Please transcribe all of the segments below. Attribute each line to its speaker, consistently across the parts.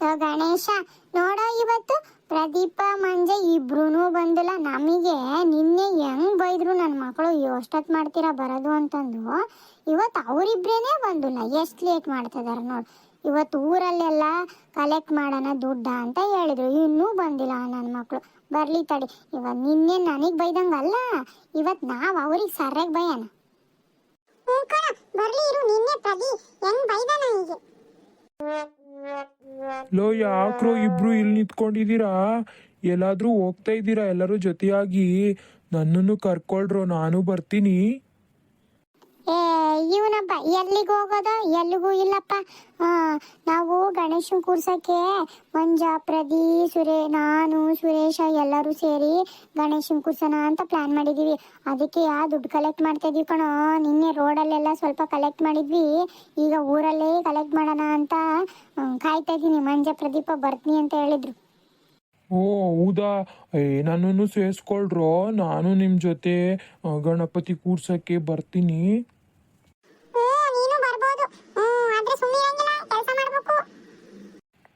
Speaker 1: ಗಣೇಶ, ನೋಡೋ ಇವತ್ತು ಪ್ರದೀಪ, ಮಂಜೆ ಇಬ್ರು ಬಂದಿಲ್ಲ. ನಮಗೆ ನಿನ್ನೆ ಹೆಂಗ್ ಬೈದ್ರು ನನ್ನ ಮಕ್ಕಳು ಎಷ್ಟೊತ್ತು ಮಾಡ್ತೀರಾ ಬರೋದು ಅಂತಂದು. ಇವತ್ತು ಅವರಿಬ್ರೇನೆ ಬಂದಿಲ್ಲ. ಎಷ್ಟು ಲೇಟ್ ಮಾಡ್ತಿದಾರೆ ನೋಡಿ. ಇವತ್ತು ಊರಲ್ಲೆಲ್ಲ ಕಲೆಕ್ಟ್ ಮಾಡೋಣ ದುಡ್ಡ ಅಂತ ಹೇಳಿದ್ರು. ಇನ್ನೂ ಬಂದಿಲ್ಲ ನನ್ನ ಮಕ್ಕಳು ಬರಲಿ ತಡಿ. ಇವತ್ತು ನಿನ್ನೆ ನನಗೆ ಬೈದಂಗಲ್ಲ ಇವತ್ತು ನಾವು ಅವ್ರಿಗೆ ಸರ್ಯಾಗಿ ಬೈಯೋಣ. ಬರ್ಲಿ ಇರು. ನಿನ್ನೆ ಪ್ರದಿ ಹೆಂಗ್ ಬೈದಾನ ಹೀಗೆ?
Speaker 2: ಲೋ ಯಾಕ್ರೋ ಇಬ್ರು ಇಲ್ಲಿ ನಿಂತ್ಕೊಂಡಿದ್ದೀರಾ? ಎಲ್ಲಾದ್ರೂ ಹೋಗ್ತಾ ಇದ್ದೀರಾ ಎಲ್ಲರೂ ಜೊತೆಯಾಗಿ? ನನ್ನನ್ನು ಕರ್ಕೊಳ್ರೋ ನಾನು ಬರ್ತೀನಿ.
Speaker 1: ಇವನಪ್ಪ, ಎಲ್ಲಿಗೆ ಹೋಗೋದು? ಎಲ್ಲಿಗೂ ಇಲ್ಲಪ್ಪ. ನಾವು ಗಣೇಶನ ಕೂರ್ಸಕ್ಕೆ ಮಂಜ, ಪ್ರದಿ, ಸುರೇ, ನಾನು, ಸುರೇಶ ಎಲ್ಲರೂ ಸೇರಿ ಗಣೇಶನ ಕೂರ್ಸೋಣ ಅಂತ ಪ್ಲಾನ್ ಮಾಡಿದ್ದೀವಿ ಅದಕ್ಕೆ ಯಾ ದುಡ್ಡು ಕಲೆಕ್ಟ್ ಮಾಡ್ತಾ ಇದೀವಿ ಕಣೋ. ನಿನ್ನೆ ರೋಡಲ್ಲೆಲ್ಲ ಸ್ವಲ್ಪ ಕಲೆಕ್ಟ್ ಮಾಡಿದ್ವಿ. ಈಗ ಊರಲ್ಲೇ ಕಲೆಕ್ಟ್ ಮಾಡೋಣ ಅಂತ ಕಾಯ್ತಾ ಇದ್ದೀನಿ ಮಂಜ, ಪ್ರದೀಪ ಬರ್ತೀನಿ ಅಂತ ಹೇಳಿದ್ರು.
Speaker 2: ಓ, ಹೌದಾ? ಏ, ನನ್ನನ್ನು ಸೇರಿಸ್ಕೊಳ್ರೋ? ನಾನು ನಿಮ್ಮ ಜೊತೆ ಗಣಪತಿ ಕೂರ್ಸಕ್ಕೆ ಬರ್ತೀನಿ.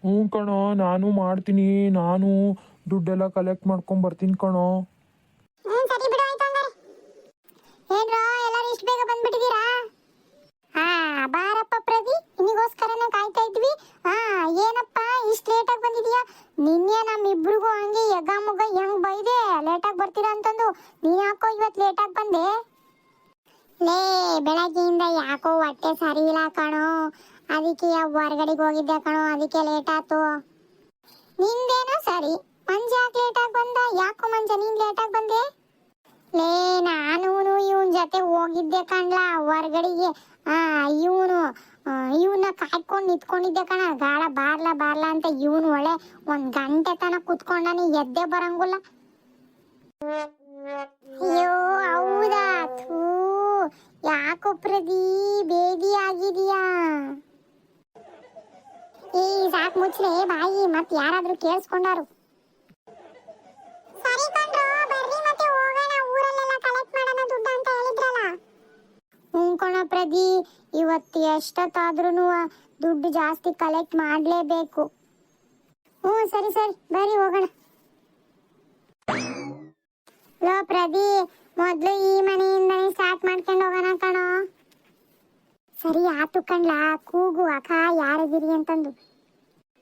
Speaker 2: ಹ್ಞೂ ಕಣೋ, ನಾನು ಮಾಡ್ತೀನಿ, ನಾನು ದುಡ್ಡೆಲ್ಲ ಕಲೆಕ್ಟ್ ಮಾಡ್ಕೊಂಡ್ ಬರ್ತೀನಿ ಕಣೋ.
Speaker 1: ಹ್ಞೂ, ಸರಿ ಬಿಡು, ಆಯ್ತು ಹಂಗಾರೆ. ಏನ್ರೋ, ಎಲ್ಲರೂ ಇಷ್ಟು ಬೇಗ ಬಂದ್ಬಿಟ್ಟಿದ್ದೀರಾ ಹಾ ಬಾರಪ್ಪ ಪ್ರದಿ ನಿನಗೋಸ್ಕರನೇ ಕಾಯ್ತಾ ಇದ್ವಿ. ಹಾ ಏನಪ್ಪ, ಇಷ್ಟು ಲೇಟಾಗಿ ಬಂದಿದೀಯಾ? ನಿನ್ನೆ ನಮ್ಮಿಬ್ರಿಗೂ ಹಂಗೆ ಯಗ ಮುಗ ಹೆಂಗ್ ಬೈದೆ ಲೇಟಾಗಿ ಬರ್ತೀರಾ ಅಂತಂದು. ನೀನ್ ಯಾಕೋ ಇವತ್ತು ಲೇಟಾಗಿ ಬಂದೆ? ಲೇ, ಬೆಳಗ್ಗೆಯಿಂದ ಯಾಕೋ ಹೊಟ್ಟೆ ಸರಿ ಇಲ್ಲ ಕಣೋ. ಅದಕ್ಕೆ ಹೊರಗಡೆಗೆ ಹೋಗಿದ್ದೆ ಕಣೋ, ಅದಕ್ಕೆ ಲೇಟ್ ಆಯ್ತು. ನಿಂದೇನೋ ಸರಿ, ಮಂಜ ಯಾಕೆ ಆಗಿ ಬಂದ, ಯಾಕೋ ಮಂಜ ನೀನ್ ಲೇಟಾಗಿ ಬಂದೆ? ಲೇ ನಾನು ಇವನ್ ಜೊತೆ ಹೋಗಿದ್ದೆ ಕಣ್ಲ, ಹೊರಗಡೆಗೆ. ಆ, ಇವನು ಇವನ್ನ ಕಾಯ್ಕೊಂಡು ನಿಂತ್ಕೊಂಡಿದ್ದೆ ಕಣ, ಗಾಳ ಬಾರ್ಲ ಬಾರ್ಲ ಅಂತ ಇವನು ಒಳ್ಳೆ ಒಂದ್ ಗಂಟೆ ತನಕ ಕುತ್ಕೊಂಡಾನಿ ಎದ್ದೆ ಬರಂಗಿಲ್ಲ. ಅಯ್ಯೋ, ಹೌದಾ? ಥೂ, ಯಾಕೋ ಪ್ರದಿ ಬೇದಿ ಆಗಿದೀಯಾ? ಈ ಸಾಕ್ ಮುಚ್ಚಲೆ ಬಾಯಿ, ಮತ್ ಯಾರಾದ್ರೂ ಕೇಳಿಸ್ಕೊಂಡಾರು. ಸರಿ ಕಣ್ರೋ, ಬರ್ರಿ ಮತ್ತೆ ಹೋಗೋಣ. ಊರಲ್ಲೆಲ್ಲ ಕಲೆಕ್ಟ್ ಮಾಡೋಣ ದುಡ್ಡು ಅಂತ ಹೇಳಿದ್ರಲ್ಲ. ಹ್ಞೂ ಕಣ ಪ್ರದಿ ಇವತ್ತು ಎಷ್ಟೊತ್ತಾದ್ರೂ ದುಡ್ಡು ಜಾಸ್ತಿ ಕಲೆಕ್ಟ್ ಮಾಡಲೇಬೇಕು. ಹ್ಞೂ, ಸರಿ ಸರಿ, ಬರ್ರಿ ಹೋಗೋಣ. ಲೋ ಪ್ರದಿ ಮೊದಲು ಈ ಮನೆಯಿಂದನೇ ಸ್ಟಾರ್ಟ್ ಮಾಡ್ಕೊಂಡು ಹೋಗೋಣ ಕಣೋ. ಸರಿ, ಆತು ಕಣ್ಲಾ, ಕೂಗು, ಅಕ್ಕ, ಯಾರಿದ್ದೀರಿ ಅಂತಂದು.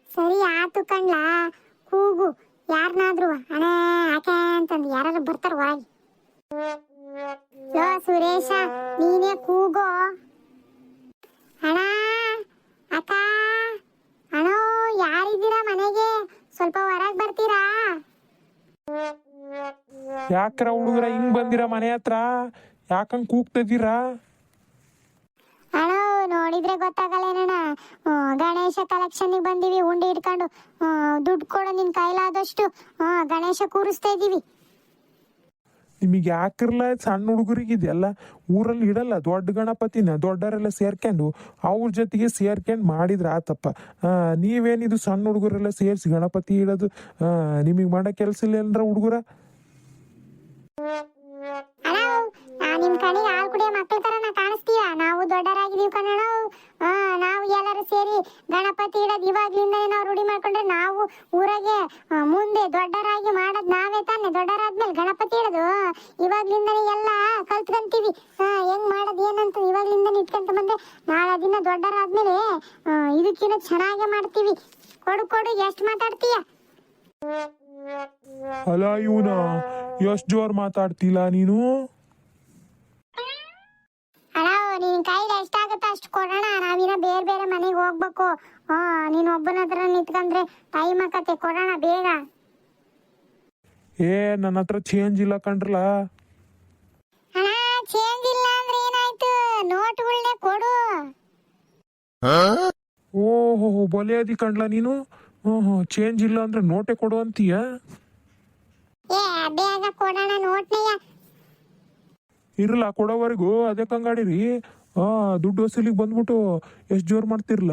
Speaker 1: ಸರಿ, ಆತು ಕಣ್ಲಾ, ಕೂಗು ಯಾರನ್ನಾದ್ರೂ ಅಣ್ಣ ಆಕೆ ಅಂತಂದು ಯಾರು ಬರ್ತಾರ ಒಳಗೆ. ಸುರೇಶ, ನೀನೇ ಕೂಗೋ. ಅಣ್ಣ ಅಕ್ಕ ಅಣ್ಣೋ ಯಾರಿದ್ದೀರಾ ಮನೆಗೆ? ಸ್ವಲ್ಪ ಹೊರಗೆ ಬರ್ತೀರಾ?
Speaker 2: ಯಾಕ್ರ ಹುಡುಗರ ಹಿಂಗ್ ಬಂದಿರ ಮನೆ ಹತ್ರ? ಯಾಕಂಗ್ ಕೂಗ್ತಿದ್ದೀರಾ
Speaker 1: ಅಣ್ಣ, ನೋಡಿದ್ರೆ ಗೊತ್ತಾಗಲ್ಲೇನಣ್ಣ? ಗಣೇಶ ಕಲೆಕ್ಷನ್ ಬಂದಿವಿ, ಉಂಡಿ ಇಟ್ಕೊಂಡು ದುಡ್ಡು ಕೊಡು, ನಿನ್ ಕೈಲಾದಷ್ಟು. ಗಣೇಶ ಕೂರಿಸ್ತಾ ಇದೀವಿ.
Speaker 2: ನಿಮಗೆ ಯಾಕಿರಲ್ಲ ಸಣ್ಣ ಹುಡುಗರಿಗೆ ಇದೆಲ್ಲ? ಊರಲ್ಲಿ ಇಡಲ್ಲ, ದೊಡ್ಡ ಗಣಪತಿನ ದೊಡ್ಡರೆಲ್ಲ ಸೇರ್ಕೊಂಡು, ಅವ್ರ ಜೊತೆಗೆ ಸೇರ್ಕೊಂಡು ಮಾಡಿದ್ರೆ ಆತಪ್ಪ. ನೀವೇನಿದು ಸಣ್ಣ ಹುಡುಗರೆಲ್ಲ ಸೇರಿಸಿ ಗಣಪತಿ ಇಡೋದು? ನಿಮಗೆ ಮಾಡೋ ಕೆಲಸ ಇಲ್ಲ ಏನ್ರ ಹುಡುಗರ?
Speaker 1: ಹಾ ನಾವು ಎಲ್ಲರೂ ಸೇರಿ ಗಣಪತಿ ಇಡೋದು ಇವಾಗ್ಲಿಂದನೇ ನಾವು ರೂಢಿ ಮಾಡ್ಕೊಂಡ್ರೆ ನಾವು ಊರಾಗೆ ಮುಂದೆ ದೊಡ್ಡರಾಗಿ ಮಾಡೋದ್ ನಾವೇ ತಾನೆ ದೊಡ್ಡರಾದ್ಮೇಲೆ ಗಣಪತಿ ಇಡೋದು? ಇವಾಗ್ಲಿಂದನೇ ಎಲ್ಲ ಕಲ್ತ್ಕೊಂತೀವಿ. ಹೆಂಗ್ ಮಾಡೋದು ಏನಂತ ಇವಾಗ್ಲಿಂದನೇ ಇಟ್ಕೊಂತ ಬಂದ್ರೆ ನಾಳೆ ದಿನ ದೊಡ್ಡರಾದ್ಮೇಲೆ ಆ, ಇದಕ್ಕಿನ್ನ ಚೆನ್ನಾಗೆ ಮಾಡ್ತೀವಿ. ಕೊಡು ಕೊಡು ಎಷ್ಟು ಮಾತಾಡ್ತೀಯ?
Speaker 2: ಅಲ್ಲ ಇವನ ಎಷ್ಟು ಜೋರ್ ಮಾತಾಡ್ತಿಲ್ಲ ನೀನು?
Speaker 1: ನಿನ್ ಕೈಲಿ ಎಷ್ಟಾಗತ್ತ ಅಷ್ಟು ಕೊಡೋಣ. ನಾವಿನ ಬೇರೆ ಬೇರೆ ಮನೆಗೆ ಹೋಗ್ಬೇಕು. ಹಾ ನೀನ್ ಒಬ್ಬನ ಹತ್ರ ನಿಂತ್ಕಂದ್ರೆ ಟೈಮ್ ಆಕತ್ತೆ ಕೊಡೋಣ ಬೇಗ.
Speaker 2: ಏ ನನ್ನ ಹತ್ರ ಚೇಂಜ್ ಇಲ್ಲ ಕಂಡ್ರಲ್ಲ
Speaker 1: ಅಣ್ಣ ಚೇಂಜ್ ಇಲ್ಲ ಅಂದ್ರೆ ಏನಾಯ್ತು? ನೋಟ್ಗಳನ್ನೇ ಕೊಡು.
Speaker 2: ಓಹೋ ಬಲೆ ಅದಿ ಕಂಡ್ಲ ನೀನು? ಓಹೋ ಹ್ಞೂ ಚೇಂಜ್ ಇಲ್ಲ ಅಂದ್ರೆ ನೋಟೆ ಕೊಡು ಅಂತೀಯ?
Speaker 1: ಏ ಬೇಗ ಕೊಡೋಣ ನೋಟ್ನೆಯ.
Speaker 2: ಇರಲ್ಲ ಕೊಡೋವರೆಗೂ ಅದೇ ಕಂಗಾಡಿರಿ. ಹಾ ದುಡ್ಡು ವಸೂಲಿಗೆ ಬಂದ್ಬಿಟ್ಟು ಎಷ್ಟು ಜೋರ್ ಮಾಡ್ತಿರ್ಲ?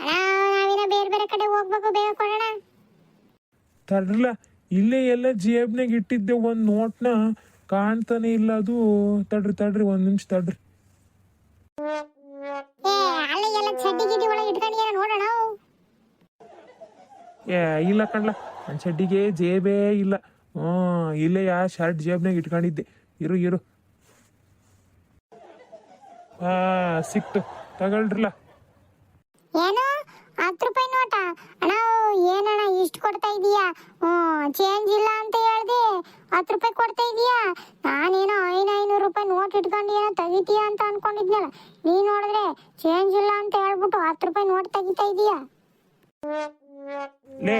Speaker 1: ಅಣ್ಣ ನಾವಿನ್ನ ಬೇರೆ ಬೇರೆ ಕಡೆ ಹೋಗ್ಬೇಕು ಬೇಗ ಕೊಡೋಣ.
Speaker 2: ತಡ್ರಲ್ಲ ಇಲ್ಲೇ ಎಲ್ಲ ಜೇಬ್ನಾಗ ಇಟ್ಟಿದ್ದೆ ಒಂದು ನೋಟ್ನ. ಕಾಣ್ತಾನೆ ಇಲ್ಲ ಅದು. ತಡ್ರಿ ತಡ್ರಿ ಒಂದ್ ನಿಮಿಷ ತಡ್ರಿ.
Speaker 1: ಏ ಅಲ್ಲಿ ಎಲ್ಲ ಚಡ್ಡಿ ಗಿಡ್ಡಿ ಒಳಗೆ ಇಟ್ಕೊಂಡಿದ್ದೀರ ನೋಡೋಣ
Speaker 3: ಏ ಇಲ್ಲ ಕಣ್ಲ ನನ್ನ ಚಡ್ಡಿಗೆ ಜೇಬೇ ಇಲ್ಲ. ಹ್ಞೂ ಇಲ್ಲೇ ಯಾ ಶರ್ಟ್ ಜೇಬ್ನಾಗ ಇಟ್ಕೊಂಡಿದ್ದೆ. ಇರು ಇರು. ಹಾ ಸಿಕ್ತು ತಗೊಳ್ರಲ್ಲ.
Speaker 1: ಏನು? ಹತ್ತು ರೂಪಾಯಿ ನೋಟ. ಅಣ್ಣ ಏನಣ್ಣ ಇಷ್ಟು ಕೊಡ್ತಾ ಇದೀಯಾ? ಚೇಂಜ್ ಇಲ್ಲ ಅಂತ ಹೇಳ್ದೆ. ಹತ್ತು ರೂಪಾಯಿ ಕೊಡ್ತಾ ಇದೀಯಾ? ನಾನೇನೋ ಐನ ಐನೂರು ರೂಪಾಯಿ ನೋಟ್ ಇಟ್ಕೊಂಡು ಏನೋ ತೆಗಿತೀಯ ಅಂತ ಅನ್ಕೊಂಡಿದ್ನಲ್ಲ. ನೀ ನೋಡಿದ್ರೆ ಚೇಂಜ್ ಇಲ್ಲ ಅಂತ ಹೇಳ್ಬಿಟ್ಟು ಹತ್ತು ರೂಪಾಯಿ ನೋಟ್ ತೆಗಿತಾ ಇದೀಯಾ?
Speaker 3: ಲೇ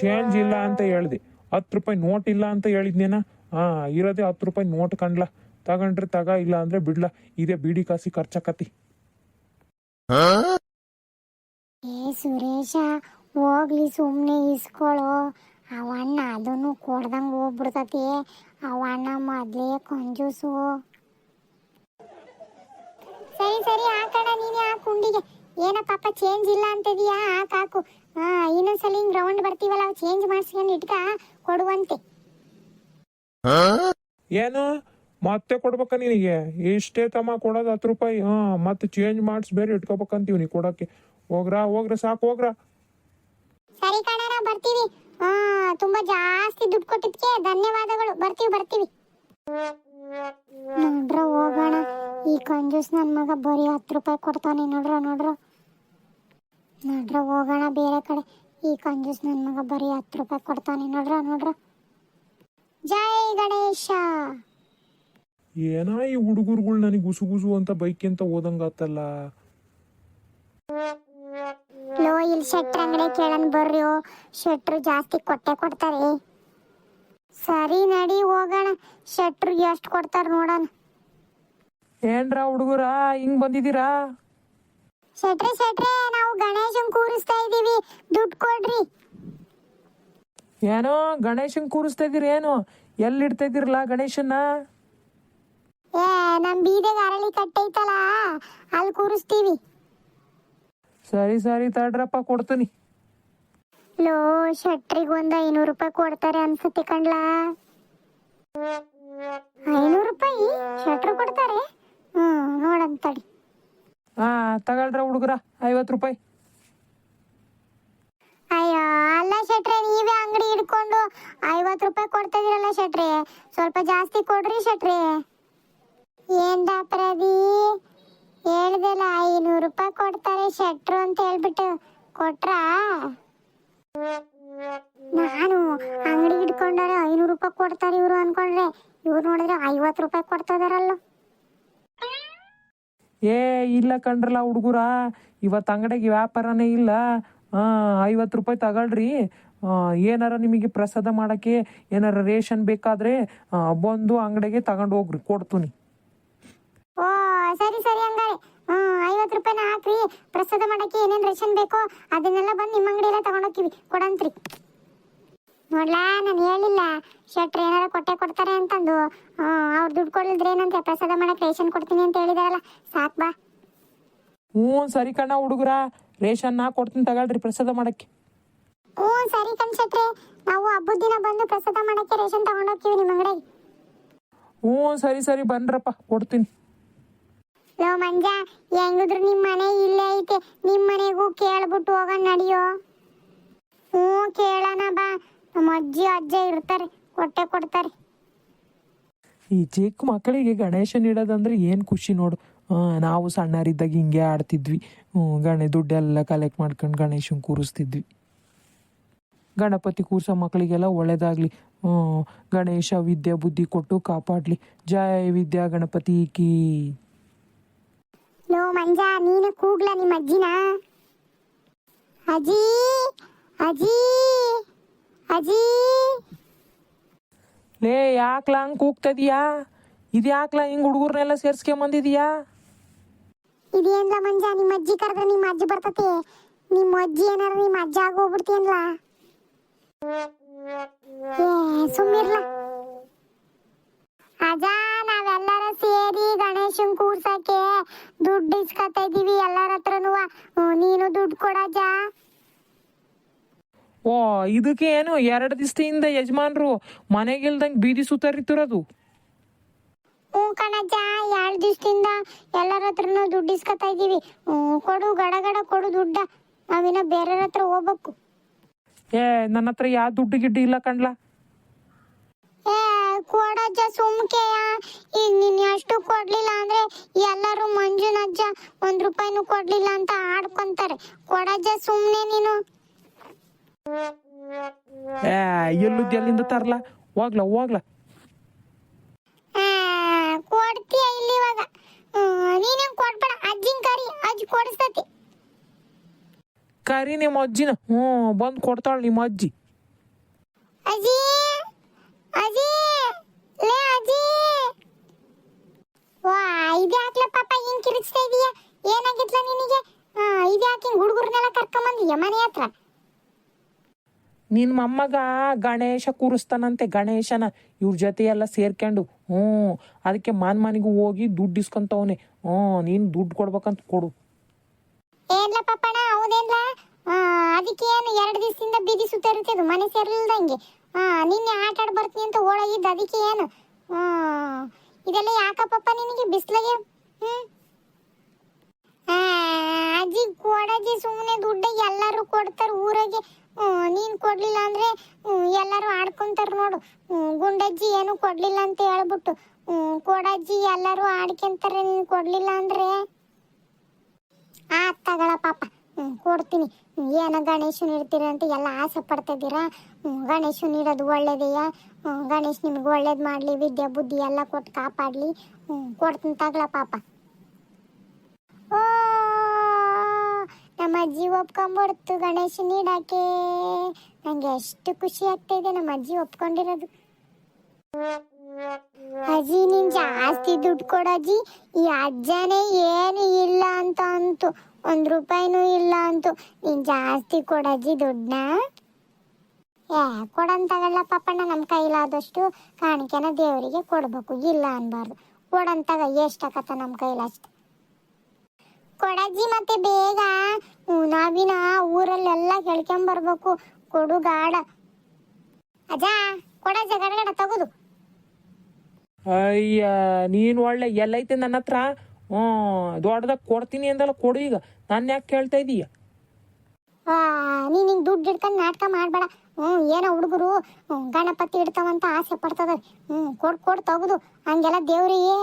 Speaker 3: ಚೇಂಜ್ ಇಲ್ಲ ಅಂತ ಹೇಳ್ದೆ. ಹತ್ತು ರೂಪಾಯಿ ನೋಟ್ ಇಲ್ಲ ಅಂತ ಹೇಳಿದ್ನೇನಾ? ಹಾ ಇರೋದೇ ಹತ್ತು ರೂಪಾಯಿ ನೋಟ್ ಕಂಡ್ಲ? ತಗೊಂಡ್ರೆ ತಗ ಇಲ್ಲ ಅಂದ್ರೆ ಬಿಡ್ಲ. ಇದೇ ಬಿಡಿ ಕಾಸಿ ಖರ್ಚಾಕತಿ
Speaker 1: ಏ ಸುರೇಶ ಹೋಗ್ಲಿ ಸುಮ್ಮನೆ ಇಸ್ಕೊಳ್ಳೋ ಅವಣ್ಣ ಅದನ್ನು ಕೊಡ್ದಂಗ ಹೋಗ್ಬಿಡ್ತತಿ. ಅವಣ್ಣ ಮೊದಲೇ ಕಂಜೂಸು. ಸರಿ ಸರಿ ಹಾಕಣ ನೀನೆ ಆ ಕುಂಡಿಗೆ. ಏನ ಪಾಪ ಚೇಂಜ್ ಇಲ್ಲ ಅಂತಿದೀಯಾ? ಹಾಕ್ ಹಾಕು ಹಾ ಇನ್ನೊಂದ್ಸಲ ಹಿಂಗ್ ರೌಂಡ್ ಬರ್ತೀವಲ್ಲ ಅವು ಚೇಂಜ್ ಮಾಡಿಸ್ಕೊಂಡು ಇಟ್ಕ ಕೊಡುವಂತೆ.
Speaker 3: ಏನು? ಮತ್ತೆ ಕೊಡ್ಬೇಕ ನಿನಗೆ? ಇಷ್ಟೇ ತಮ್ಮ ಕೊಡೋದು ಹತ್ತು ರೂಪಾಯಿ. ಹಾ, ಮತ್ತೆ ಚೇಂಜ್ ಮಾಡಿಸ್ ಬೇರೆ ಇಟ್ಕೋಬೇಕಂತೀವಿ ನೀ ಕೊಡಕ್ಕೆ. ಹೋಗ್ರಾ, ಹೋಗ್ರ, ಸಾಕು, ಹೋಗ್ರ.
Speaker 1: ಸರಿ ಕಣರ ಬರ್ತೀವಿ. ಹಾ, ತುಂಬಾ ಜಾಸ್ತಿ ದುಡ್ಡು ಕೊಟ್ಟಿದ್ಕೆ ಧನ್ಯವಾದಗಳು. ಬರ್ತೀವಿ ಬರ್ತೀವಿ. ನೋಡ್ರ ಹೋಗೋಣ. ಈ ಕಂಜೂಸ್ ನನ್ನ ಮಗ ಬರೀ ಹತ್ತು ರೂಪಾಯಿ ಕೊಡ್ತಾನೆ. ನೋಡ್ರ ನೋಡ್ರ. ನೋಡ್ರ ಹೋಗೋಣ ಬೇರೆ ಕಡೆ. ಈ ಕಂಜೂಸ್ ನನ್ನ ಮಗ ಬರೀ ಹತ್ತು ರೂಪಾಯಿ ಕೊಡ್ತಾನೆ. ನೋಡ್ರ ನೋಡ್ರ. ಜೈ ಗಣೇಶ.
Speaker 3: ಏನೋ ಈ ಹುಡುಗರುಗಳು ನನಗೆ ಗುಸು ಗುಸು ಅಂತ ಬೈಕ್ ಅಂತ ಓದಂಗಾತಲ್ಲ
Speaker 1: ಲೋ ಇಲ್ಲಿ ಶೆಟ್ರ್ ಅಂಗಡಿ ಕೇಳನ್ ಬರ್ರಿ ಶೆಟ್ರು ಜಾಸ್ತಿ ಕೊಟ್ಟೆ ಕೊಡ್ತಾರೆ. ಸರಿ ನಡಿ ಹೋಗೋಣ. ಶೆಟ್ರು ಎಷ್ಟು ಕೊಡ್ತಾರ ನೋಡೋಣ.
Speaker 2: ಏನ್ರ ಹುಡುಗರ ಹಿಂಗ್ ಬಂದಿದ್ದೀರಾ?
Speaker 1: ಶೆಟ್ರೆ ಶೆಟ್ರೆ ನಾವು ಗಣೇಶನ್ ಕೂರಿಸ್ತಾ ಇದೀವಿ ದುಡ್ಡು ಕೊಡ್ರಿ.
Speaker 2: ಏನೋ ಗಣೇಶನ್ ಕೂರಿಸ್ತಾ ಇದೀರಿ ಏನು ಎಲ್ಲಿ ಇಡ್ತಾ ಇದೀರಲ್ಲ ಗಣೇಶನ್ನ?
Speaker 1: ಏ ನಮ್ ಬೀದೆಗೆ ಅರಳಿ ಕಟ್ಟೈತಲ್ಲ ಅಲ್ಲಿ ಕೂರಿಸ್ತೀವಿ.
Speaker 2: ಸರಿ ಸರಿ ತಡ್ರಪ್ಪ ಕೊಡ್ತೀನಿ.
Speaker 1: ಲೋ ಶೆಟ್ರಿಗೆ ಒಂದ್ ಐನೂರು ರೂಪಾಯಿ ಕೊಡ್ತಾರೆ ಅನ್ಸುತ್ತೆ ಕಣ್ಲಾ. ಐನೂರು ರೂಪಾಯಿ? ಶೆಟ್ರು ಕೊಡ್ತಾರೆ? ಹ್ಮ್ ನೋಡಂತ ತಡಿ.
Speaker 2: ಹಾ ತಗೊಳ್ರ ಹುಡುಗರ ಐವತ್ತು ರೂಪಾಯಿ.
Speaker 1: ಅಯ್ಯೋ ಅಲ್ಲ ಶೆಟ್ರೆ ನೀವೇ ಅಂಗಡಿ ಹಿಡ್ಕೊಂಡು ಐವತ್ತು ರೂಪಾಯಿ ಕೊಡ್ತಾ ಇದೀರಲ್ಲ ಶೆಟ್ರೆ. ಸ್ವಲ್ಪ ಜಾಸ್ತಿ ಕೊಡ್ರಿ ಶೆಟ್ರೆ. ಏನ್ದ ಪ್ರದಿ? ಹೇಳ್ದಲ್ಲ, ಐನೂರು ರೂಪಾಯಿ ಕೊಡ್ತಾರೆ ಶೆಟ್ರು ಅಂತ ಹೇಳ್ಬಿಟ್ಟು. ಕೊಟ್ರಾ? ನಾನು ಅಂಗಡಿ ಹಿಡ್ಕೊಂಡಾರೆ ಐನೂರು ರೂಪಾಯಿ ಕೊಡ್ತಾರೆ ಇವರು ಅನ್ಕೊಂಡ್ರೆ. ಇವ್ರು ನೋಡಿದ್ರೆ ಐವತ್ತು ರೂಪಾಯಿ ಕೊಡ್ತಾ
Speaker 2: ಏ, ಇಲ್ಲ ಕಂಡ್ರಲ್ಲ ಹುಡುಗರ, ಇವತ್ತು ಅಂಗಡಿಗೆ ವ್ಯಾಪಾರನೇ ಇಲ್ಲ. ಐವತ್ತು ರೂಪಾಯಿ ತಗೊಳ್ರಿ. ಏನಾರ ನಿಮಗೆ ಪ್ರಸಾದ ಮಾಡೋಕ್ಕೆ ಏನಾರ ರೇಷನ್ ಬೇಕಾದರೆ ಬಂದು ಅಂಗಡಿಗೆ ತಗೊಂಡು ಹೋಗ್ರಿ, ಕೊಡ್ತೀನಿ.
Speaker 1: ಓ ಸರಿ ಸರಿ ಹಂಗಾರೆ. ಹ್ಮ್ ಐವತ್ತು ರೂಪಾಯಿನ ಹಾಕ್ರಿ. ಪ್ರಸಾದ ಮಾಡಕ್ಕೆ ಏನೇನ್ ರೇಷನ್ ಬೇಕೋ ಅದನ್ನೆಲ್ಲ ಬಂದು ನಿಮ್ಮ ಅಂಗಡಿಯಲ್ಲ ತಗೊಂಡೋಗ್ತೀವಿ. ಕೊಡಂತ್ರಿ. ನೋಡ್ಲಾ ನಾನು ಹೇಳಿಲ್ಲ. ಶೆಟ್ರ್ ಏನಾರ ಕೊಟ್ಟೆ ಕೊಡ್ತಾರೆ ಅಂತಂದು. ಅವ್ರು ದುಡ್ಡು ಕೊಡ್ಲಿದ್ರೆ ಏನಂತೆ? ಪ್ರಸಾದ ಮಾಡಕ್ಕೆ ರೇಷನ್ ಕೊಡ್ತೀನಿ ಅಂತ ಹೇಳಿದಾರಲ್ಲ. ಸಾಕ್ ಬಾ.
Speaker 2: ಹ್ಞೂ ಸರಿ ಕಣ್ಣ ಹುಡುಗರ. ನಾ ಕೊಡ್ತೀನಿ ತಗೊಳ್ರಿ ಪ್ರಸಾದ ಮಾಡಕ್ಕೆ.
Speaker 1: ಹ್ಞೂ ಸರಿ ಕಣ್ ಶೆಟ್ರೆ. ನಾವು ಹಬ್ಬದ ದಿನ ಬಂದು ಪ್ರಸಾದ ಮಾಡಕ್ಕೆ ರೇಷನ್ ತಗೊಂಡೋಗ್ತೀವಿ ನಿಮ್ಮ ಅಂಗಡಿಗೆ.
Speaker 2: ಹ್ಞೂ ಸರಿ ಸರಿ ಬನ್ರಪ್ಪ ಕೊಡ್ತೀನಿ.
Speaker 1: ಲೋ ಮಂಜ, ಹೆಂಗಿದ್ರು ನಿಮ್ಮ ಮನೆ ಇಲ್ಲೇ ಐತೆ. ನಿಮ್ಮ ಮನೆಗೂ ಕೇಳ್ಬಿಟ್ಟು ಹೋಗೋಣ ನಡಿಯೋ? ಹ್ಞೂ, ಕೇಳೋಣ ಬಾ. ನಮ್ಮ ಅಜ್ಜಿ, ಅಜ್ಜ ಇರ್ತಾರೆ ಕೊಟ್ಟೆ ಕೊಡ್ತಾರೆ.
Speaker 2: ಈ ಚಿಕ್ಕ ಮಕ್ಕಳಿಗೆ ಗಣೇಶನ ಇಡೋದಂದ್ರೆ ಏನು ಖುಷಿ ನೋಡು. ನಾವು ಸಣ್ಣರಿದ್ದಾಗ ಹಿಂಗೆ ಆಡ್ತಿದ್ವಿ. ಗಣೆ ದುಡ್ಡೆಲ್ಲ ಕಲೆಕ್ಟ್ ಮಾಡ್ಕೊಂಡು ಗಣೇಶನ ಕೂರಿಸ್ತಿದ್ವಿ. ಗಣಪತಿ ಕೂರ್ಸೋ ಮಕ್ಕಳಿಗೆಲ್ಲ ಒಳ್ಳೇದಾಗ್ಲಿ. ಗಣೇಶ ವಿದ್ಯಾ ಬುದ್ಧಿ ಕೊಟ್ಟು ಕಾಪಾಡ್ಲಿ. ಜಯ ವಿದ್ಯಾ ಗಣಪತಿ ಕೀ.
Speaker 1: ಲೋ ಮಂಜ ನೀನು ಕೂಗ್ಲ ನಿಮ್ಮ ಅಜ್ಜಿನ. ಅಜ್ಜಿ ಅಜ್ಜಿ ಅಜ್ಜಿ.
Speaker 2: ಲೇ ಯಾಕ್ಲ ಹಂಗ್ ಕೂಗ್ತದೀಯಾ ಇದು ಯಾಕ್ಲ ಹಿಂಗೆ ಹುಡುಗರ್ನೆಲ್ಲ ಸೇರ್ಸ್ಕೊಂಬಂದಿದೀಯಾ?
Speaker 1: ಇದೇನ್ಲ ಮಂಜ ನಿಮ್ಮ ಅಜ್ಜಿ ಕರೆದ್ರೆ ನಿಮ್ಮ ಅಜ್ಜಿ ಬರ್ತತೆ. ನಿಮ್ಮ ಅಜ್ಜಿ ಏನಾರ ನಿಮ್ಮ ಅಜ್ಜ ಆಗೋಗ್ಬಿಡ್ತೀಯನ್ಲ ಏ ಸುಮ್ಮಿರ್ಲ
Speaker 2: ಓ ಇದಕ್ಕೆ ಏನು ಎರಡು ದಿವಸದಿಂದ ಯಜಮಾನ್ರು ಮನೆಗಿಲ್ದಂಗೆ ಬೀದಿ ಸುತ್ತರಿತಿರೋದು
Speaker 1: ಹ್ಞೂ ಕಣಜ್ಜ ಎರಡು ದಿವಸದಿಂದ ಎಲ್ಲರ ಹತ್ರನೂ ದುಡ್ಡು ಇಸ್ಕೊತಾ ಇದ್ದೀವಿ. ಕೊಡು ಗಡ ಗಡ ಕೊಡು ದುಡ್ಡ. ನಾವಿನ್ನ ಬೇರೆಯವ್ರ ಹತ್ರ ಹೋಗ್ಬೇಕು.
Speaker 2: ಏ ನನ್ನ ಹತ್ರ ಯಾವ ದುಡ್ಡು ಗಿಡ್ಡು ಇಲ್ಲ ಕಣ್ಲ?
Speaker 1: ಏ ಕೊಡಜ್ಜ ಸುಮ್ಕೆಯ ಈಗ ನೀನ್ ಎಷ್ಟು ಕೊಡ್ಲಿಲ್ಲ ಅಂದ್ರೆ ಎಲ್ಲರೂ ಮಂಜುನಜ್ಜ ಒಂದ್ ರೂಪಾಯಿನೂ ಕೊಡ್ಲಿಲ್ಲ ಅಂತ ಆಡ್ಕೊಂತಾರೆ. ಕೊಡಜ್ಜ ಸುಮ್ನೆ ನೀನು.
Speaker 2: ಏ ಎಲ್ಲುದ್ದು ಎಲ್ಲಿಂದ ತರ್ಲ? ಹೋಗ್ಲ ಹೋಗ್ಲ.
Speaker 1: ಆ, ಕೊಡ್ತೀಯ ಇಲ್ಲಿ ಇವಾಗ? ನೀನೇನ್ ಕೊಡ್ಬೇಡ ಅಜ್ಜಿನ್ ಕರಿ ಅಜ್ಜಿ ಕೊಡಿಸ್ತತಿ.
Speaker 2: ಕರಿ ನಿಮ್ಮ ಅಜ್ಜಿನ? ಹ್ಞೂ ಬಂದು ಕೊಡ್ತಾಳ ನಿಮ್ಮ ಅಜ್ಜಿ.
Speaker 1: ಅಜ್ಜಿ ಅಜ್ಜಿ ಲೇ ಅಜ್ಜಿ. ವಾ ಇದ್ಯಾಕ್ಲ ಪಾಪ ಹಿಂಗ್ ಕಿರಿಚ್ತಾ ಇದೀಯ? ಏನಾಗಿತ್ಲ ನಿನಗೆ? ಆ, ಇದ್ಯಾಕ್ ಹಿಂಗ್ ಹುಡುಗರ್ನೆಲ್ಲ ಕರ್ಕೊಂಬಂದಿಯ ಮನೆ ಹತ್ರ?
Speaker 2: ನಿನ್ನ ಮೊಮ್ಮಗ ಗಣೇಶ ಕೂರಿಸ್ತಾನಂತೆ ಗಣೇಶನ. ಇವ್ರ ಜೊತೆ ಎಲ್ಲ ಸೇರ್ಕೊಂಡು ಹ್ಞೂ ಅದಕ್ಕೆ ಮನ್ ಮನೆಗೂ ಹೋಗಿ ದುಡ್ಡು ಇಸ್ಕೊಂತವನೆ. ಹ್ಞೂ ನೀನು ದುಡ್ಡು ಕೊಡ್ಬೇಕಂತ ಕೊಡು.
Speaker 1: ಏನ್ಲ ಪಾಪಣ ಹೌದೇನ್ಲ? ಆ, ಅದಕ್ಕೆ ಏನು ಎರಡು ದಿವಸದಿಂದ ಬೀದಿ ಸುತ್ತ ಅದು ಮನೆ ಸೇರಿಲ್ದಂಗೆ ನಿನ್ನೆ ಆಟ ಆಡ್ ಬರ್ತೀನಿ ಅಂತ ಓಡೋಗಿದ್ದು ಅದಕ್ಕೆ ಏನು? ಇದೆಲ್ಲ ಯಾಕಪ್ಪ ನಿನಗೆ ಬಿಸ್ಲಗೆ? ಆ, ಅಜ್ಜಿ ಕೊಡಜ್ಜಿ ಸುಮ್ಮನೆ ದುಡ್ಡು ಎಲ್ಲರೂ ಕೊಡ್ತಾರೆ ಊರಾಗೆ. ನೀನ್ ಕೊಡ್ಲಿಲ್ಲ ಅಂದ್ರೆ ಎಲ್ಲಾರು ಆಡ್ಕೊಂತಾರ ನೋಡು. ಗುಂಡಜ್ಜಿ ಏನು ಕೊಡ್ಲಿಲ್ಲ ಅಂತ ಹೇಳ್ಬಿಟ್ಟು ಕೊಡಜ್ಜಿ ಎಲ್ಲರೂ ಆಡ್ಕೊಂತಾರೆ ನೀನ್ ಕೊಡ್ಲಿಲ್ಲ ಅಂದ್ರೆ? ಆ ತಗಳ ಪಾಪ. ಕೊಡ್ತೀನಿ. ಏನ ಗಣೇಶನ ಇಡ್ತೀರ ಅಂತ ಎಲ್ಲ ಆಸೆ ಪಡ್ತಾ ಇದ್ದೀರಾ? ಹ್ಮ್, ಗಣೇಶನ್ ಇಡೋದು ಒಳ್ಳೇದೆಯಾ? ಗಣೇಶ್ ನಿಮ್ಗೆ ಒಳ್ಳೇದು ಮಾಡಲಿ ವಿದ್ಯೆ ಬುದ್ಧಿ ಎಲ್ಲ ಕೊಟ್ಟು ಕಾಪಾಡಲಿ. ಕೊಡ್ತೀನಿ ತಗಳ ಪಾಪ. ಓ ನಮ್ಮ ಅಜ್ಜಿ ಒಪ್ಕೊಂಡ್ಬಿಡ್ತು ಗಣೇಶ ಇಡಕ್ಕೆ. ನಂಗೆ ಎಷ್ಟು ಖುಷಿ ಆಗ್ತಾ ಇದೆ ನಮ್ಮ ಅಜ್ಜಿ ಒಪ್ಕೊಂಡಿರೋದು. ಅಜ್ಜಿ, ನೀನ್ ಜಾಸ್ತಿ ದುಡ್ಡು ಕೊಡಜ್ಜಿ ಈ ಅಜ್ಜನೇ ಏನು ಇಲ್ಲ ಅಂತ ಅಂತು. ಒಂದ್ ರೂಪಾಯಿನೂ ಇಲ್ಲ ಅಂತು. ನೀನ್ ಜಾಸ್ತಿ ಕೊಡಜ್ಜಿ ದುಡ್ಡನ್ನ. ಏ, ಕೊಡಂತಾಗಲ್ಲ ಪಾಪಣ್ಣ. ನಮ್ಮ ಕೈಲಾದಷ್ಟು ಕಾಣಿಕೆನ ದೇವರಿಗೆ ಕೊಡ್ಬೇಕು. ಇಲ್ಲ ಅನ್ಬಾರ್ದು. ಕೊಡಂತಾಗ ಎಷ್ಟಾಕತ್ತ ನಮ್ಮ ಕೈಲಷ್ಟು ಕೊಡಜ್ಜಿ ಮತ್ತೆ ಬೇಗ. ನಾವಿನ ಊರಲ್ಲೆಲ್ಲ ಕೇಳ್ಕೊಂಬರ್ಬೇಕು ಕೊಡು ಗಾಡ. ಅಜ್ಜ ಕೊಡಜ್ಜ ಗಡಗಡ ತಗೋದು.
Speaker 2: ಅಯ್ಯ ನೀನು ಒಳ್ಳೆ ಎಲ್ಲೈತೆ ನನ್ನ ಹತ್ರ? ಹ್ಞೂ ದೊಡ್ಡದಾಗ ಕೊಡ್ತೀನಿ ಅಂದಲ್ಲ ಕೊಡು ಈಗ. ನಾನು ಯಾಕೆ ಕೇಳ್ತಾ ಇದೀಯ?
Speaker 1: ಆ, ನೀನ್ ಹಿಂಗ್ ದುಡ್ಡು ಇಡ್ಕೊಂಡು ನಾಟಕ ಮಾಡ್ಬೇಡ. ಹ್ಮ್ ಏನೋ ಹುಡುಗರು ಗಣಪತಿ ಇಡ್ತಾವಂತ ಆಸೆ ಪಡ್ತದ ಹ್ಮ್ ಕೊಡ್ ಕೊಡ್ ತಗದು. ಹಂಗೆಲ್ಲ ದೇವ್ರಿಗೆ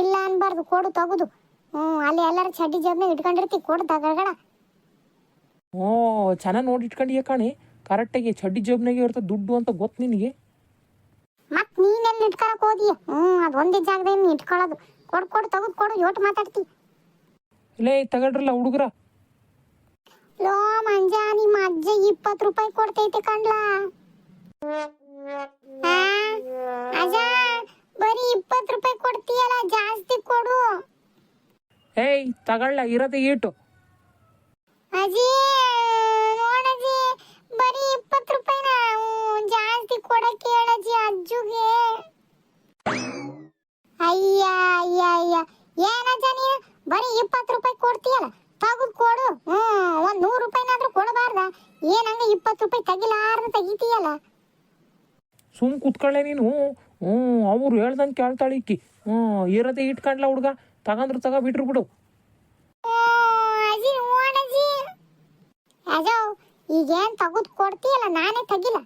Speaker 1: ಇಲ್ಲ ಅನ್ಬಾರ್ದು. ಕೊಡು ತಗುದು. ಹ್ಮ್ ಅಲ್ಲಿ ಎಲ್ಲರೂ ಚಡ್ಡಿ ಜೇಬ್ನಾಗ ಇಟ್ಕೊಂಡಿರ್ತಿ ಕೊಡು ದಗಡ
Speaker 2: ಹ್ಞೂ ಚೆನ್ನಾಗಿ ನೋಡಿ ಇಟ್ಕೊಂಡಿಯ ಕಾಣಿ. ಕರೆಕ್ಟಾಗಿ ಚಡ್ಡಿ ಜೇಬ್ನಾಗೆ ಇರ್ತದೆ ದುಡ್ಡು ಅಂತ ಗೊತ್ತು ನಿನಗೆ?
Speaker 1: ಮತ್ ನೀನೆಲ್ಲಿ ಇಟ್ಕೊಳಕ್ ಹೋದಿಯ? ಹ್ಮ್ ಅದು ಒಂದೇ ಜಾಗದಲ್ಲಿ ಇಟ್ಕೊಳ್ಳೋದು ಕೊಡ್ ಕೊಡು ತಗುದ್ ಕೊಡು ಯೋಟ್ ಮಾತಾಡ್ತಿ.
Speaker 2: ಲೇ ತಗಡ್ರಲ್ಲ ಹುಡುಗ್ರ.
Speaker 1: ಲೋ ಮಂಜ ನಿಮ್ಮ ಅಜ್ಜ ಇಪ್ಪತ್ತು ರೂಪಾಯಿ ಕೊಡ್ತೈತೆ ಕಣ್ಲಾ. ಅಜ್ಜ ಬರೀ ಇಪ್ಪತ್ತು ರೂಪಾಯಿ ಕೊಡ್ತೀಯಲ್ಲ ಜಾಸ್ತಿ ಕೊಡು.
Speaker 2: ಏಯ್ ತಗೊಳ್ಳ ಇರೋದು ಈಟು.
Speaker 1: ಅಜ್ಜಿ ನೋಡಜ್ಜಿ ಬರೀ ಇಪ್ಪತ್ತು ರೂಪಾಯಿನ ಜಾಸ್ತಿ ಕೊಡಕ್ಕೆ ಹೇಳಜ್ಜಿ ಅಜ್ಜುಗೆ. ಅಯ್ಯ ಅಯ್ಯ ಅಯ್ಯ. ಏನಜ್ಜ ನೀನು? ಬರೀ ಇಪ್ಪತ್ತು ರೂಪಾಯಿ ಕೊಡ್ತೀಯಲ್ಲ? ತಗದ್ ಕೊಡು. ಹ್ಞೂ ಒಂದು ನೂರು ರೂಪಾಯಿನಾದ್ರೂ ಕೊಡಬಾರ್ದ. ಏನಂಗ ಇಪ್ಪತ್ತು ರೂಪಾಯಿ ತೆಗಿಲಾರ್ದ ತೆಗಿತೀಯಲ್ಲ?
Speaker 2: ಸುಮ್ ಕುತ್ಕೊಳ್ಳೆ ನೀನು. ಹ್ಞೂ ಅವ್ರು ಹೇಳ್ದಂಗೆ ಕೇಳ್ತಾಳಿಕ್ಕಿ ಹ್ಞೂ ಇರೋದೇ ಇಟ್ಕೊಂಡ್ಲ ಹುಡುಗ. ತಗಂದ್ರೆ ತಗ ಬಿಟ್ರು ಬಿಡು.
Speaker 1: ಈಗೇನ್ ತಗದ್ ಕೊಡ್ತೀಯಲ್ಲ ನಾನೇ ತಗಿಲ್ಲ.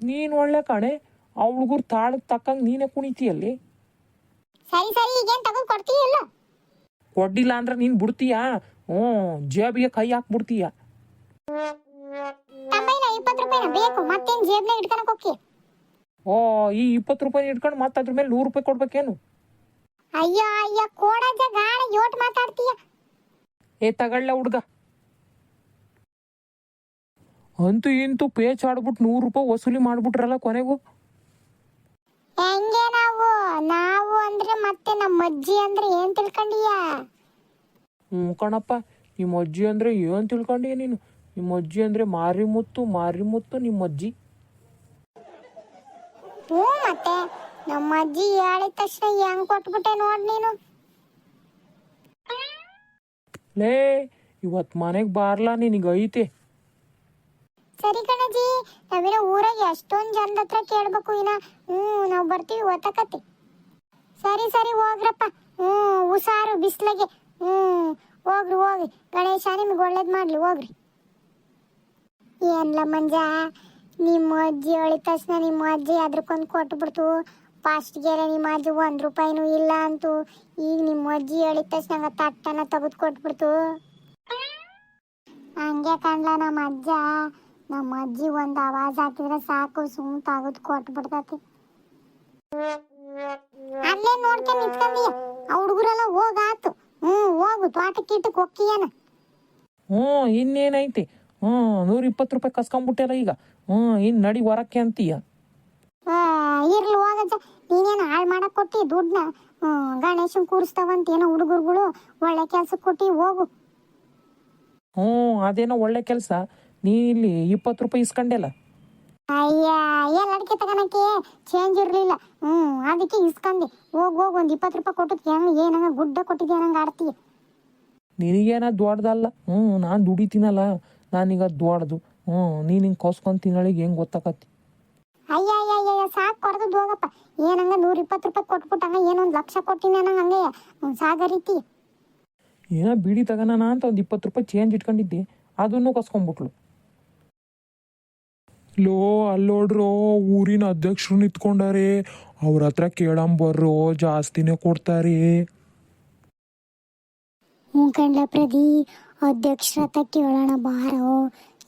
Speaker 2: ನೀನ್ ಒಳ್ಳೆ ಕಣೆ ಆ ಹುಡುಗರು ತಾಳಕ್ಕೆ ತಕ್ಕಂಗೆ ನೀನೇ ಕುಣಿತೀಯಲ್ಲಿ
Speaker 1: ಸರಿ ಸರಿ ಈಗೇನ್ ತಗದ್ ಕೊಡ್ತೀಯಲ್ಲ?
Speaker 2: ಕೊಡ್ಡಿಲ್ಲ ಅಂದ್ರೆ ನೀನ್ ಬಿಡ್ತೀಯಾ? ಹ್ಞೂ ಜೇಬಿಗೆ ಕೈ ಹಾಕ್ಬಿಡ್ತೀಯ?
Speaker 1: ಬಿಡ್ತೀಯ ಇಪ್ಪತ್ತು ರೂಪಾಯಿನ ಬೇಕು ಮತ್ತೇನ್ ಜೇಬ್ನಾಗ ಇಟ್ಕೊಳಕ್ ಹೋಗಿ
Speaker 2: ಓ ಈ ಇಪ್ಪತ್ತು ರೂಪಾಯಿ ಇಟ್ಕೊಂಡು ಮತ್ತೆ ಅದ್ರ ಮೇಲೆ ನೂರು ರೂಪಾಯಿ ಕೊಡ್ಬೇಕೇನು?
Speaker 1: ಅಯ್ಯೋ ಅಯ್ಯೋ ಕೋಡಜ್ಜ ಗಾಳ ಯೋಟ್ ಮಾತಾಡ್ತೀಯ?
Speaker 2: ಏ ತಗೊಳ್ಳ ಹುಡ್ಗ. ಅಂತೂ ಇಂತೂ ಪೇಚ್ ಆಡ್ಬಿಟ್ಟು ನೂರು ರೂಪಾಯಿ ವಸೂಲಿ ಮಾಡ್ಬಿಟ್ರಲ್ಲ ಕೊನೆಗೂ?
Speaker 1: ಹೆಂಗೆ ನಾವು? ನಾವು ಅಂದ್ರೆ ಮತ್ತೆ ನಮ್ಮ ಅಜ್ಜಿ ಅಂದ್ರೆ ಏನ್ ತಿಳ್ಕೊಂಡಿಯ?
Speaker 2: ಹ್ಞೂ ಕಣಪ್ಪ ನಿಮ್ಮ ಅಜ್ಜಿ ಅಂದ್ರೆ ಏನು ತಿಳ್ಕೊಂಡಿ ನೀನು? ನಿಮ್ಮ ಅಜ್ಜಿ ಅಂದ್ರೆ ಮಾರಿ ಮುತ್ತು ಮಾರಿ ಮುತ್ತು ನಿಮ್ಮ ಅಜ್ಜಿ.
Speaker 1: ಹ್ಞೂ ಮತ್ತೆ. ನಮ್ಮ ಅಜ್ಜಿ ಹೇಳಿದ ತಕ್ಷಣ ಹೆಂಗ್ ಕೊಟ್ಬಿಟ್ಟೆ ನೋಡ್ ನೀನು.
Speaker 2: ಲೇ ಇವತ್ತು ಮನೆಗೆ ಬಾರ್ಲಾ ನಿನಗೆ ಐತೆ.
Speaker 1: ಸರಿ ಕಣಜಿ ನಾವಿನ ಊರಾಗ ಎಷ್ಟೊಂದ್ ಜನದ ಹತ್ರ ಕೇಳ್ಬೇಕು ಇನ್ನ. ಹ್ಮ್ ನಾವ್ ಬರ್ತೀವಿ ಒತ್ತಕತ್ತಿ ಸರಿ ಸರಿ ಹೋಗ್ರಪ್ಪ. ಹ್ಮ್ ಹುಷಾರು ಬಿಸ್ಲಗೆ. ಹ್ಮ್ ಹೋಗ್ರಿ ಹೋಗ್ರಿ. ಗಣೇಶ ನಿಮ್ಗೆ ಒಳ್ಳೇದ್ ಮಾಡ್ಲಿ ಹೋಗ್ರಿ. ಏನ್ಲ ಮಂಜ ನಿಮ್ಮ ಅಜ್ಜಿ ಹೇಳಿದ ತಕ್ಷಣ ನಿಮ್ಮ ಅಜ್ಜಿ ಅದ್ರಕ್ಕೊಂದು ಕೊಟ್ಬಿಡ್ತು. ಫಸ್ಟ್ಗೆ ನಿಮ್ಮ ಅಜ್ಜಿ ಒಂದು ರೂಪಾಯಿನೂ ಇಲ್ಲ ಅಂತು. ಈಗ ನಿಮ್ಮ ಅಜ್ಜಿ ಹೇಳಿದ ತಕ್ಷಣ ತಟ್ಟನ ತೆಗೆದು ಕೊಟ್ಬಿಡ್ತು. ಹಂಗೆ ಕಣ್ಲ ನಮ್ಮ ಅಜ್ಜ. ನಮ್ಮ ಅಜ್ಜಿ ಒಂದು ಆವಾಜ್ ಹಾಕಿದ್ರೆ ಸಾಕು ಸುಮ್ ತೆಗೆದು ಕೊಟ್ಬಿಡ್ತತಿ. ಅಲ್ಲೇ ನೋಡ್ಕೊಂಡು ನಿಂತ್ಕೊಂಡಿ. ಆ ಹುಡುಗರೆಲ್ಲ ಹೋಗಾತು ಹ್ಞೂ ಹೋಗು ತೋಟಕ್ಕೆ ಇಟ್ಟು ಕೊಕ್ಕಿಯನ
Speaker 2: ಹ್ಞೂ ಇನ್ನೇನೈತಿ? ಹ್ಞೂ ನೂರ ಇಪ್ಪತ್ತು ರೂಪಾಯಿ ಕಸ್ಕೊಂಬಿಟ್ಟಾರ ಈಗ. ಹ್ಞೂ ಇನ್ನು ನಡಿ ಹೊರಕ್ಕೆ ಅಂತೀಯ.
Speaker 1: ಇರ್ಲಿ ಹೋಗಜ್ಜ ನೀನೇನು ಹಾಳು ಮಾಡಕ್ ಕೊಟ್ಟಿ ದುಡ್ಡನ್ನ ಗಣೇಶನ್ ಕೂರಿಸ್ತಾವಂತ ಏನೋ ಹುಡುಗರುಗಳು ಒಳ್ಳೆ ಕೆಲ್ಸಕ್ಕೆ ಕೊಟ್ಟಿ ಹೋಗು.
Speaker 2: ಹ್ಞೂ ಅದೇನೋ ಒಳ್ಳೆ ಕೆಲಸ. ನೀ ಇಲ್ಲಿ ಇಪ್ಪತ್ತು ರೂಪಾಯಿ ಇಸ್ಕೊಂಡೆಲ್ಲ?
Speaker 1: ಅಯ್ಯ ಎಲ್ಲ ಅಡಿಕೆ ತಗೋಣಕ್ಕೆ? ಚೇಂಜ್ ಇರಲಿಲ್ಲ. ಹ್ಞೂ ಅದಕ್ಕೆ ಇಸ್ಕೊಂಡೆ ಹೋಗಿ ಹೋಗಿ ಒಂದು ಇಪ್ಪತ್ತು ರೂಪಾಯಿ ಕೊಟ್ಟದ್ ಹೆಂಗೆ ಏನಂಗ ಗುಡ್ಡ ಕೊಟ್ಟಿದ್ದೆ ನಂಗೆ ಆಡ್ತೀಯ?
Speaker 2: ನಿನಗೇನ ದೊಡ್ಡದಲ್ಲ? ಹ್ಞೂ ನಾನು ದುಡಿತೀನಲ್ಲ. ನಾನೀಗ ದೊಡ್ಡದು. ಹ್ಞೂ ನೀನು ಹಿಂಗೆ ಕೋಸ್ಕೊಂಡು ತಿನ್ನಳಿಗೆ ಹೆಂಗೆ ಗೊತ್ತಾಕತ್ತಿ?
Speaker 1: ಅಯ್ಯ ಸಾಕು ಕೊಡ್ದದ್ ಹೋಗಪ್ಪ ಏನಂಗ ನೂರ ಇಪ್ಪತ್ತು ರೂಪಾಯಿ ಕೊಟ್ಬಿಟ್ಟಂಗ ಏನೊಂದ್ ಲಕ್ಷ ಕೊಟ್ಟಿನಿ ಅನ್ನಂಗ ಹಂಗೆ. ಸಾಗರೀತಿ
Speaker 2: ಏನೋ ಬಿಡಿ ತಗೋಣ ಅಂತ ಒಂದು ಇಪ್ಪತ್ತು ರೂಪಾಯಿ ಚೇಂಜ್ ಇಟ್ಕೊಂಡಿದ್ದೆ. ಅದನ್ನು ಕಸ್ಕೊಂಡ್ಬಿಟ್ಲು
Speaker 3: ಲೋ ಅಲ್ಲೋಡ್ರೋ ಊರಿನ ಅಧ್ಯಕ್ಷರು ನಿಂತ್ಕೊಂಡಾರೆ. ಅವ್ರ ಹತ್ರ ಕೇಳಂಬರ್ರೋ ಜಾಸ್ತಿನೇ ಕೊಡ್ತಾರೆ.
Speaker 1: ಹ್ಞೂ ಕಣ್ಲ ಪ್ರದಿ ಅಧ್ಯಕ್ಷರ ಹತ್ರ ಕೇಳೋಣ ಬಾರೋ.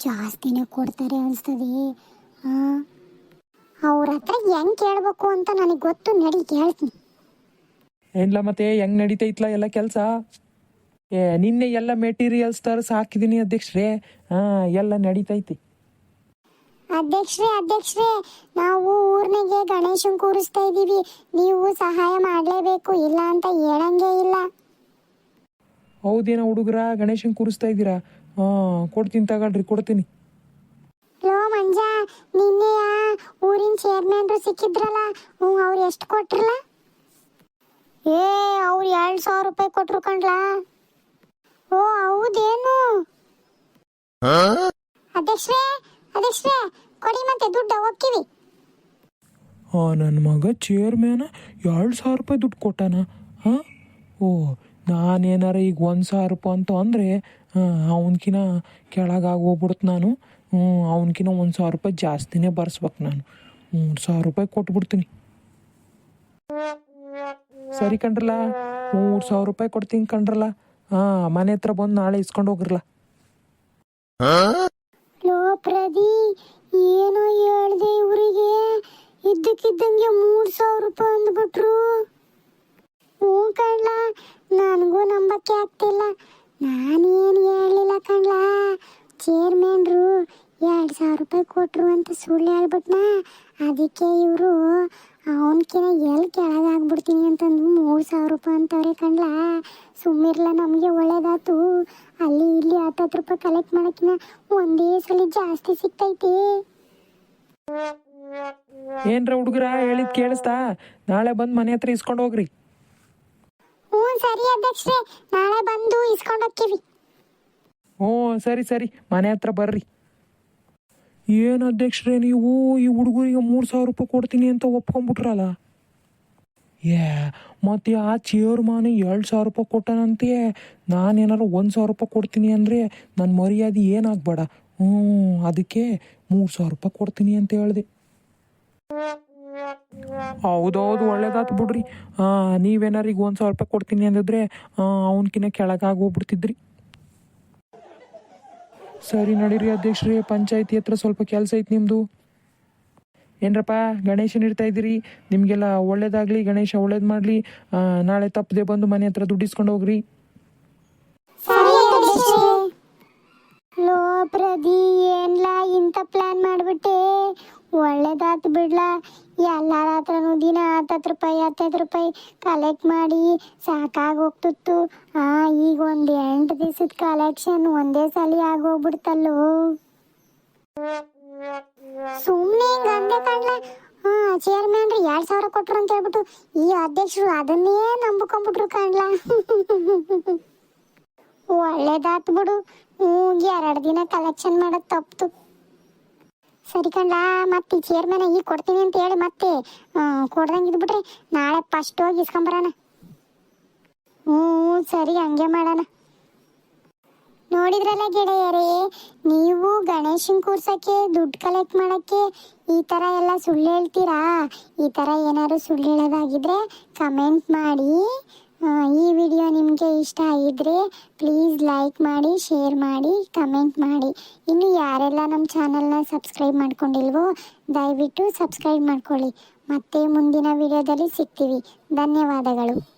Speaker 1: ಜಾಸ್ತಿನೇ ಕೊಡ್ತಾರೆ ಅನ್ಸ್ತದೆ. ಹಾಂ ಅವ್ರ ಹತ್ರ ಹೆಂಗ್ ಕೇಳ್ಬೇಕು ಅಂತ ನನಗೆ ಗೊತ್ತು ನಡಿ ಕೇಳ್ತೀನಿ.
Speaker 2: ಏನ್ಲ ಮತ್ತೆ ಹೆಂಗ್ ನಡೀತೈತ್ಲ ಎಲ್ಲ ಕೆಲಸ? ಏ ನಿನ್ನೆ ಎಲ್ಲ ಮೆಟೀರಿಯಲ್ಸ್ ತರಿಸಿ ಹಾಕಿದ್ದೀನಿ ಅಧ್ಯಕ್ಷರೇ. ಹಾ ಎಲ್ಲ ನಡೀತೈತಿ.
Speaker 1: ಅಧ್ಯಕ್ಷರೇ ಅಧ್ಯಕ್ಷರೇ ನಾವು ಊರ್ನಿಗೆ ಗಣೇಶನ್ ಕೂರಿಸ್ತಾ ಇದೀವಿ ನೀವು ಸಹಾಯ ಮಾಡಲೇಬೇಕು ಇಲ್ಲ ಅಂತ ಹೇಳಂಗೇ ಇಲ್ಲ.
Speaker 2: ಹೌದೇನೋ ಹುಡುಗರ ಗಣೇಶನ್ ಕೂರಿಸ್ತಾ ಇದ್ದೀರಾ? ಹಾ ಕೊಡ್ತೀನಿ ತಗೊಳ್ರಿ ಕೊಡ್ತೀನಿ.
Speaker 1: ಲೋ ಮಂಜ ನಿನ್ನೆಯ ಊರಿನ ಚೇರ್ಮನ್ರು ಸಿಕ್ಕಿದ್ರಲ್ಲ ಹ್ಞೂ ಅವ್ರು ಎಷ್ಟು ಕೊಟ್ರಲ್ಲ? ಏ ಅವ್ರು ಎರಡು ಸಾವಿರ ರೂಪಾಯಿ ಕೊಟ್ರು ಕಣ್ಲಾ? ಓ ಹೌದೇನು? ಅಧ್ಯಕ್ಷರೇ ಅಧ್ಯಕ್ಷರೇ ಕೊಡಿ ಮತ್ತೆ ದುಡ್ಡು ಹೋಗ್ತೀವಿ
Speaker 2: ಹಾಂ ನನ್ನ ಮಗ ಚೇರ್ಮ್ಯಾನ ಎರಡು ಸಾವಿರ ರೂಪಾಯಿ ದುಡ್ಡು ಕೊಟ್ಟಾನ ಹಾಂ? ಓ ನಾನೇನಾರ ಈಗ ಒಂದು ಸಾವಿರ ರೂಪಾಯಿ ಅಂತ ಅಂದರೆ ಅವನಕಿನ ಕೆಳಗಾಗಿ ಹೋಗ್ಬಿಡ್ತು ನಾನು. ಹ್ಞೂ ಅವನಕಿನ ಒಂದು ಸಾವಿರ ರೂಪಾಯಿ ಜಾಸ್ತಿನೇ ಬರ್ಸ್ಬೇಕು ನಾನು. ಮೂರು ಸಾವಿರ ರೂಪಾಯಿ ಕೊಟ್ಬಿಡ್ತೀನಿ. ಸರಿ ಕಣ್ರಲ್ಲ ಮೂರು ಸಾವಿರ ರೂಪಾಯಿ ಕೊಡ್ತೀನಿ ಕಂಡ್ರಲ್ಲ ಹಾಂ ಮನೆ ಹತ್ರ ಬಂದು ನಾಳೆ ಇಸ್ಕೊಂಡು ಹೋಗ್ರಲ್ಲ.
Speaker 1: ಲೋ ಪ್ರದಿ ಏನೋ ಹೇಳ್ದೆ ಇವರಿಗೆ? ಇದ್ದಕ್ಕಿದ್ದಂಗೆ ಮೂರು ಸಾವಿರ ರೂಪಾಯಿ ಅಂದ್ಬಿಟ್ರು. ಹ್ಞೂ ಕಣ್ಲ ನನಗೂ ನಂಬಕ್ಕೆ ಆಗ್ತಿಲ್ಲ. ನಾನೇನು ಹೇಳಲಿಲ್ಲ ಕಣ್ಲ? ಚೇರ್ಮನ್ ಸಾವಿರ ರೂಪಾಯಿ ಕೊಟ್ಟರು ಅಂತ ಸುಳ್ಳು ಹೇಳ್ಬಿಟ್ನಾ? ಅದಕ್ಕೆ ಇವರು ಅವನಕಿನ ಎಲ್ಲಿ ಕೆಳಗಾಗ್ಬಿಡ್ತೀನಿ ಅಂತಂದು ಮೂರು ಸಾವಿರ ರೂಪಾಯಿ ಅಂತವ್ರೆ ಕಣ್ಲ ಸುಮ್ಮಿರ್ಲ ನಮಗೆ ಒಳ್ಳೇದಾತು ಅಲ್ಲಿ ಇಲ್ಲಿ ಹತ್ತತ್ತು ರೂಪಾಯಿ ಕಲೆಕ್ಟ್ ಮಾಡೋಕ್ಕಿನ ಒಂದೇ ಸಲ ಜಾಸ್ತಿ ಸಿಗ್ತೈತಿ.
Speaker 2: ಏನ್ರ ಹುಡುಗರ ಹೇಳಿದ್ ಕೇಳಿಸ್ತಾ? ನಾಳೆ ಬಂದು ಮನೆ ಹತ್ರ ಇಸ್ಕೊಂಡು ಹೋಗ್ರಿ.
Speaker 1: ಹ್ಞೂ ಸರಿ ಅಧ್ಯಕ್ಷರೇ. ನಾಳೆ ಬಂದು ಇಸ್ಕೊಂಡು ಹೋಗ್ತೀವಿ.
Speaker 2: ಹ್ಞೂ ಸರಿ ಸರಿ. ಮನೆ ಹತ್ರ ಬರ್ರಿ. ಏನು ಅಧ್ಯಕ್ಷರೇ ನೀವು? ಈ ಹುಡುಗರಿಗೆ ಮೂರು ಸಾವಿರ ರೂಪಾಯಿ ಕೊಡ್ತೀನಿ ಅಂತ ಒಪ್ಕೊಂಡ್ಬಿಟ್ರಲ್ಲ. ಏ, ಮತ್ತೆ ಆ ಚೇರ್ಮಾನ್ ಎರಡು ಸಾವಿರ ರೂಪಾಯಿ ಕೊಟ್ಟನಂತೆ ನಾನೇನಾರು ಒಂದು ಸಾವಿರ ರೂಪಾಯಿ ಕೊಡ್ತೀನಿ ಅಂದರೆ ನನ್ನ ಮರ್ಯಾದೆ ಏನಾಗಬೇಡ? ಹ್ಞೂ ಅದಕ್ಕೆ ಮೂರು ಸಾವಿರ ರೂಪಾಯಿ ಕೊಡ್ತೀನಿ ಅಂತ ಹೇಳಿದೆ. ಹೌದೌದು, ಒಳ್ಳೇದಾತು ಬಿಡ್ರಿ. ನೀವೇನಾರಿಗೆ ಒಂದು ಸಾವಿರ ರೂಪಾಯಿ ಕೊಡ್ತೀನಿ ಅಂದಿದ್ರೆ ಅವನಕಿನ್ನ ಕೆಳಗಾಗಿ ಹೋಗ್ಬಿಡ್ತಿದ್ರಿ. ಸರಿ ನಡೀರಿ ಅಧ್ಯಕ್ಷರೇ, ಪಂಚಾಯತಿ ಹತ್ರ ಸ್ವಲ್ಪ ಕೆಲಸ ಐತಿ ನಿಮ್ಮದು ಏನ್ರಪ್ಪ, ಗಣೇಶನ ಇಡ್ತಾ ಇದ್ದೀರಿ? ನಿಮಗೆಲ್ಲ ಒಳ್ಳೇದಾಗಲಿ, ಗಣೇಶ ಒಳ್ಳೇದು ಮಾಡಲಿ. ನಾಳೆ ತಪ್ಪದೆ ಬಂದು ಮನೆ ಹತ್ರ ದುಡ್ಡಿಸ್ಕೊಂಡು ಹೋಗ್ರಿ.
Speaker 1: ಲೋ ಪ್ರದಿ ಏನ್ಲ ಇಂತ ಪ್ಲಾನ್ ಮಾಡ್ಬಿಟ್ಟೆ? ಒಳ್ಳೇದಾತು ಬಿಡ್ಲ. ಎಲ್ಲಾರ ಹತ್ರನೂ ದಿನ ಹತ್ತತ್ತು ರೂಪಾಯಿ, ಹತ್ತೈದು ರೂಪಾಯಿ ಕಲೆಕ್ಟ್ ಮಾಡಿ ಸಾಕಾಗಿ ಹೋಗ್ತಿತ್ತು. ಈಗ ಒಂದು ಎಂಟು ದಿವಸದ ಕಲೆಕ್ಷನ್ ಒಂದೇ ಸಲ ಆಗೋಗ್ಬಿಡ್ತಲ್ಲೋ ಸುಮ್ಮನೆ ಹಿಂಗೆ ಅಂದೆ ಕಣ್ಲ. ಚೇರ್ಮ್ಯಾನ್ ಚೇರ್ಮನ್ ರೀ ಎರಡ್ ಸಾವಿರ ಕೊಟ್ರು ಅಂತ ಹೇಳ್ಬಿಟ್ಟು ಈ ಅಧ್ಯಕ್ಷರು ಅದನ್ನೇ ನಂಬ್ಕೊಂಡ್ಬಿಟ್ರು ಕಣ್ಲ. ಒಳ್ಳೇದಾತ್ ಬಿಡು. ಹ್ಞೂ ಎರಡು ದಿನ ಕಲೆಕ್ಷನ್ ಮಾಡೋದು ತಪ್ಪಿತು ಸರಿ ಕಣ್ಲಾ ಮತ್ತೆ ಚೇರ್ಮನ್ ಈಗ ಕೊಡ್ತೀನಿ ಅಂತ ಹೇಳಿ ಮತ್ತೆ ಕೊಡ್ದಂಗೆ ಇದ್ಬಿಟ್ರೆ ನಾಳೆ ಫಸ್ಟ್ ಹೋಗಿ ಇಸ್ಕೊಂಬರೋಣ. ಹ್ಞೂ, ಸರಿ, ಹಂಗೆ ಮಾಡೋಣ. ನೋಡಿದ್ರಲ್ಲ ಗೆಳೆಯರೇ, ನೀವು ಗಣೇಶನ್ ಕೂರ್ಸಕ್ಕೆ, ದುಡ್ಡು ಕಲೆಕ್ಟ್ ಮಾಡಕ್ಕೆ ಈ ಥರ ಎಲ್ಲ ಸುಳ್ಳು ಹೇಳ್ತೀರಾ? ಈ ಥರ ಏನಾದ್ರು ಸುಳ್ಳು ಹೇಳೋದಾಗಿದ್ರೆ ಕಮೆಂಟ್ ಮಾಡಿ. ಈ ವಿಡಿಯೋ ನಿಮಗೆ ಇಷ್ಟ ಆಗಿದ್ರೆ ಪ್ಲೀಸ್ ಲೈಕ್ ಮಾಡಿ ಶೇರ್ ಮಾಡಿ ಕಮೆಂಟ್ ಮಾಡಿ. ಇನ್ನು ಯಾರೆಲ್ಲ ನಮ್ಮ ಚಾನಲ್ನ ಸಬ್ಸ್ಕ್ರೈಬ್ ಮಾಡ್ಕೊಂಡಿಲ್ವೋ, ದಯವಿಟ್ಟು ಸಬ್ಸ್ಕ್ರೈಬ್ ಮಾಡ್ಕೊಳ್ಳಿ. ಮತ್ತೆ ಮುಂದಿನ ವಿಡಿಯೋದಲ್ಲಿ ಸಿಗ್ತೀವಿ. ಧನ್ಯವಾದಗಳು.